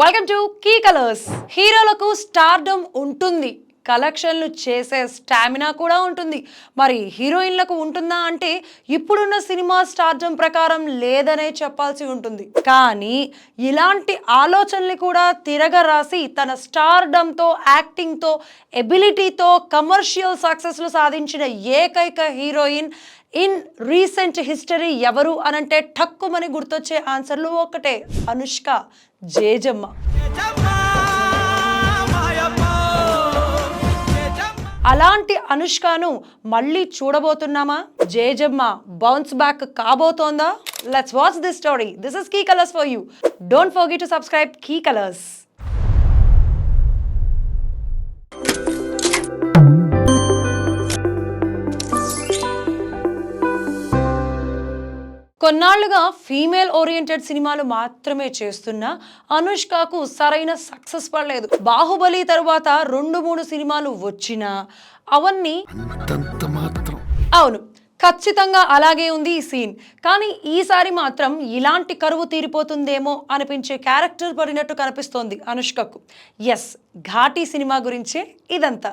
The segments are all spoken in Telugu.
వెల్కమ్ టు కీ కలర్స్ హీరోలకు స్టార్డమ్ ఉంటుంది. కలెక్షన్లు చేసే స్టామినా కూడా ఉంటుంది. మరి హీరోయిన్లకు ఉంటుందా అంటే ఇప్పుడున్న సినిమా స్టార్డమ్ ప్రకారం లేదనే చెప్పాల్సి ఉంటుంది. కానీ ఇలాంటి ఆలోచనలు కూడా తిరగరాసి తన స్టార్డమ్తో యాక్టింగ్తో ఎబిలిటీతో కమర్షియల్ సక్సెస్లు సాధించిన ఏకైక హీరోయిన్ ఇన్ రీసెంట్ హిస్టరీ ఎవరు అనంటే ఠక్కుమని గుర్తొచ్చే ఆన్సర్లు ఒకటే అనుష్క జేజమ్మ! అలాంటి అనుష్కను మళ్ళీ చూడబోతున్నామా? Jejamma bounce back కాబోతోందా? Let's watch this story this is Kee Colors for you don't forget to subscribe Kee Colors కొన్నాళ్ళుగా female oriented సినిమాలు మాత్రమే చేస్తున్న అనుష్కకు సరైన సక్సెస్ పడలేదు. బాహుబలి తరువాత రెండు మూడు సినిమాలు వచ్చినా అవన్నీ అవును ఖచ్చితంగా అలాగే ఉంది ఈ సీన్. కానీ ఈసారి మాత్రం ఇలాంటి కరువు తీరిపోతుందేమో అనిపించే క్యారెక్టర్ పడినట్టు కనిపిస్తోంది అనుష్కకు. ఎస్ ఘాటీ సినిమా గురించే ఇదంతా.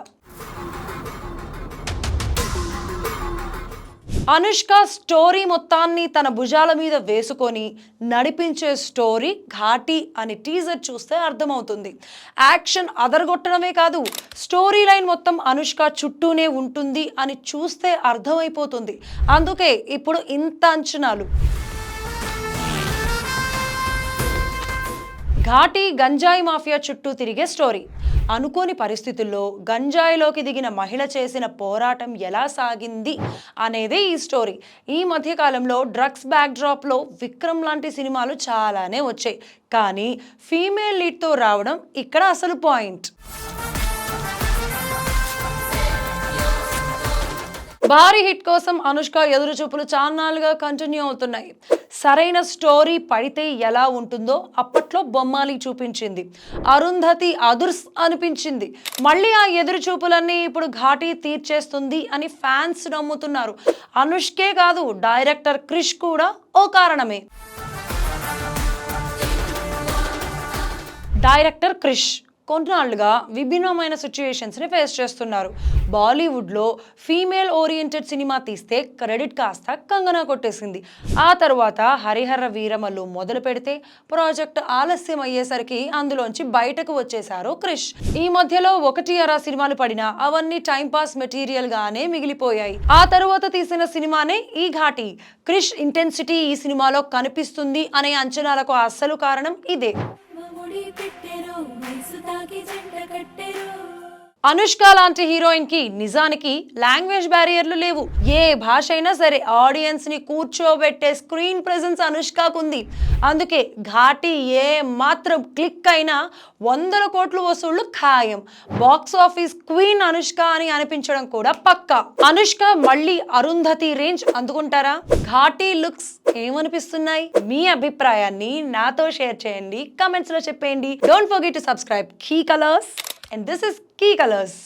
అనుష్క స్టోరీ మొత్తాన్ని తన భుజాల మీద వేసుకొని నడిపించే స్టోరీ ఘాటి అని టీజర్ చూస్తే అర్థమవుతుంది. యాక్షన్ అదరగొట్టడమే కాదు స్టోరీ లైన్ మొత్తం అనుష్క చుట్టూనే ఉంటుంది అని చూస్తే అర్థమైపోతుంది. అందుకే ఇప్పుడు ఇంత అంచనాలు. ఘాటి గంజాయి మాఫియా చుట్టూ తిరిగే స్టోరీ. అనుకోని పరిస్థితుల్లో గంజాయిలోకి దిగిన మహిళ చేసిన పోరాటం ఎలా సాగింది అనేదే ఈ స్టోరీ. ఈ మధ్యకాలంలో డ్రగ్స్ బ్యాక్డ్రాప్లో విక్రమ్ లాంటి సినిమాలు చాలానే వచ్చాయి. కానీ ఫీమేల్ లీడ్తో రావడం ఇక్కడ అసలు పాయింట్. భారీ హిట్ కోసం అనుష్క ఎదురుచూపులు చాన్నాలుగా కంటిన్యూ అవుతున్నాయి. సరైన స్టోరీ పడితే ఎలా ఉంటుందో అప్పట్లో బొమ్మాలి చూపించింది. అరుంధతి అదుర్స్ అనిపించింది. మళ్ళీ ఆ ఎదురు చూపులన్నీ ఇప్పుడు ఘాటీ తీర్చేస్తుంది అని ఫ్యాన్స్ నమ్ముతున్నారు. అనుష్కే కాదు డైరెక్టర్ క్రిష్ కూడా ఓ కారణమే. డైరెక్టర్ క్రిష్. కొన్నాళ్ళుగా విభిన్నమైన సిచ్యుయేషన్స్ని ఫేస్ చేస్తున్నారు. బాలీవుడ్లో ఫీమేల్ ఓరియంటెడ్ సినిమా తీస్తే క్రెడిట్ కాస్త కంగనా కొట్టేసింది. ఆ తర్వాత హరిహర వీరమలు మొదలు పెడితే ప్రాజెక్ట్ ఆలస్యం అయ్యేసరికి అందులోంచి బయటకు వచ్చేశారు క్రిష్. ఈ మధ్యలో ఒకటి అరా సినిమాలు పడినా అవన్నీ టైంపాస్ మెటీరియల్గానే మిగిలిపోయాయి. ఆ తర్వాత తీసిన సినిమానే ఈ ఘాటి. క్రిష్ ఇంటెన్సిటీ ఈ సినిమాలో కనిపిస్తుంది అనే అంచనాలకు అసలు కారణం ఇదే. పెట్టెరు వయసు తాకి జంట కట్టెరు. అనుష్క లాంటి హీరోయిన్కి నిజానికి లాంగ్వేజ్ బ్యారియర్లు లేవు. ఏ భాష అయినా సరే ఆడియన్స్ని కూర్చోబెట్టే స్క్రీన్ ప్రెజెన్స్ అనుష్కకుంది. అందుకే ఘాటి ఏ మాత్రం క్లిక్ అయినా వందల కోట్లు వసూళ్ళు ఖాయం. బాక్స్ ఆఫీస్ క్వీన్ అనుష్క అని అనిపించడం కూడా పక్కా. అనుష్క మళ్ళీ అరుంధతి రేంజ్ అందుకుంటారా? ఘాటి లుక్స్ ఏమనిపిస్తున్నాయి? మీ అభిప్రాయాన్ని నాతో షేర్ చేయండి. కమెంట్స్లో చెప్పేయండి. Don't forget to subscribe Kee Colors. And this is Kee Colors